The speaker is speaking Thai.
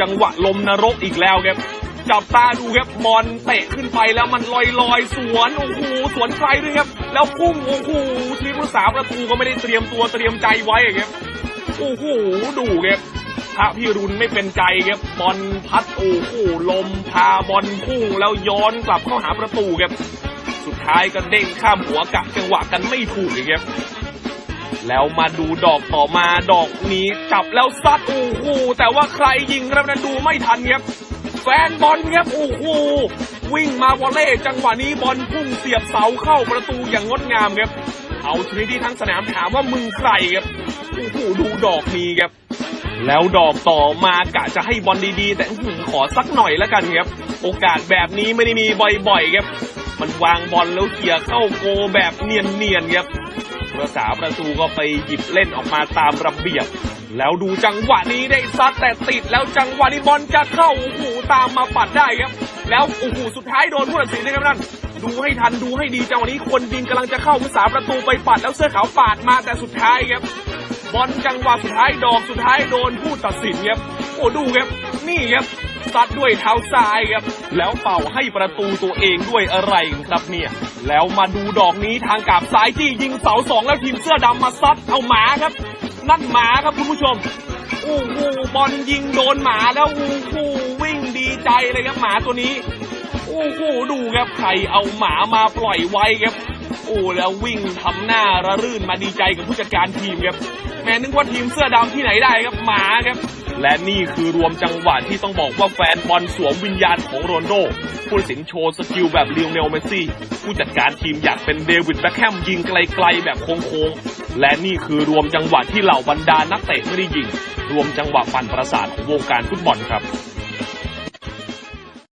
จังหวะลมนรกอีกแล้วครับจับตาดูครับบอลเตะขึ้นไปแล้วมันลอยลอยสวนโอ้โหสวนไกลด้วยครับ แล้วพุ่งโอ้โหทีมผู้สาประตูก็ไม่ได้เตรียมตัวเตรียมใจไว้ครับโอ้โหดูครับพระพี่รุนไม่เป็นใจครับบอลพัดโอ้โหลมพาบอลพุ่งแล้วย้อนกลับเข้าหาประตูครับสุดท้ายก็เด้งข้ามหัวกะจังหวะกันไม่ถูกเลยครับ แล้วมาดูดอกต่อมาดอกนี้จับแล้วซัดโอ้โหแต่ว่าใครยิงครับนั้นดูไม่ทันครับแฟนบอลครับโอ้โหวิ่งมาวอลเล่จังหวะนี้บอลพุ่งเสียบเสาเข้าประตูอย่างงดงามครับเอาชนิดที่ทั้งสนามถามว่ามึงใครครับโอ้โหดูดอกนี้ครับ แล้วดอกต่อมากะจะให้บอลดีๆ แต่ขอสักหน่อยแล้วกันครับ โอกาสแบบนี้ไม่ได้มีบ่อยๆครับ มันวางบอลแล้วเขี่ยเข้าโกแบบเนียนๆครับรักษาประตูก็ไปหยิบเล่นออกมาตามระเบียบ แล้วดูจังหวะนี้ได้ซัดแต่ติดแล้วจังหวะนี้บอลจะเข้าโอ้โหตามมาปัดได้ครับ แล้วโอ้โหสุดท้ายโดนผู้ตัดสินนะครับนั่นดูให้ทันดูให้ดีจังหวะนี้คนยิงกำลังจะเข้าผู้สาประตูไปปัดแล้วเสื้อขาวปาดมาแต่สุดท้ายครับ บอลจังหวะสุดท้ายดอกสุดท้ายโดนผู้ตัดสินครับโอ้ดูครับนี่ครับซัดด้วยเท้าซ้ายครับ แล้วเป่าให้ประตูตัวเองด้วยอะไรครับเนี่ย แล้วมาดูดอกนี้ทางกาบซ้ายที่ยิงเสาสองแล้วทีมเสื้อดำมาซัดเอาหมาครับ นั่นหมาครับคุณผู้ชมโอ้โหบอลยิงโดนหมาแล้วโอ้โหวิ่งดีใจเลยครับหมาตัวนี้โอ้โหดูครับใครเอาหมามาปล่อยไว้ครับ โอ้แล้ววิ่งทำหน้าระรื่นมาดีใจกับผู้จัดการทีมครับแม่นึกว่าทีมเสื้อดำที่ไหนได้ครับหมาครับ และนี่คือรวมจังหวะที่ต้องบอกว่าแฟนบอลสวมวิญญาณของโรนโดผู้สินโชว์สกิลแบบเลียวเนลเมซี่ ผู้จัดการทีมอยากเป็นเดวิดแบ็คแฮมยิงไกลๆแบบโค้งๆ และนี่คือรวมจังหวะที่เหล่าบรรดานักเตะไม่ได้ยิง รวมจังหวะปั่นประสาทของวงการฟุตบอลครับ